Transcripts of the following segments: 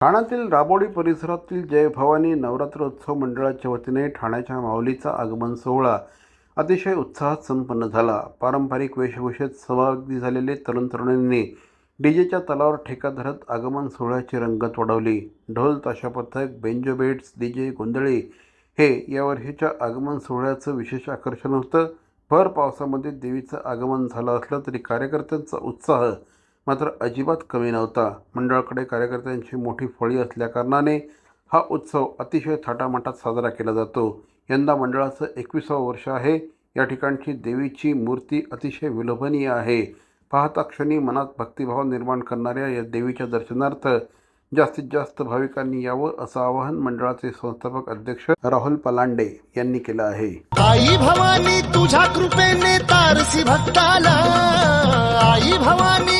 ठाण्यातील राबोडी परिसरातील जय भवानी नवरात्रोत्सव मंडळाच्या वतीने ठाण्याच्या माऊलीचा आगमन सोहळा अतिशय उत्साहात संपन्न झाला. पारंपरिक वेशभूषेत सहभागी झालेले तरुण तरुणींनी डीजेच्या तलावर ठेका धरत आगमन सोहळ्याची रंगत वाढवली. ढोल ताशा पथक बेंजो बेट्स डीजे गोंधळे हे यावर्षीच्या आगमन सोहळ्याचं विशेष आकर्षण होतं. भर पावसामध्ये देवीचं आगमन झालं असलं तरी कार्यकर्त्यांचा उत्साह मात्र अजिबात कमी नव्हता. मंडळाकडे कार्यकर्त्यांची मोठी फळी असल्याकारणाने हा उत्सव अतिशय थाटामाटात साजरा केला जातो. यंदा मंडळाचं एकविसावं वर्ष आहे. या ठिकाणची देवीची मूर्ती अतिशय विलोभनीय आहे. पाहता क्षणी मनात भक्तिभाव निर्माण करणाऱ्या या देवीच्या दर्शनार्थ जास्तीत जास्त भाविकांनी यावं असं आवाहन मंडळाचे संस्थापक अध्यक्ष राहुल पलांडे यांनी केलं आहे. आई भवानी तुझ्या कृपेने तारसी भक्ताला. आई भवानी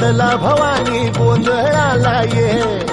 गोंधळ भवानी गोंधळाला ये.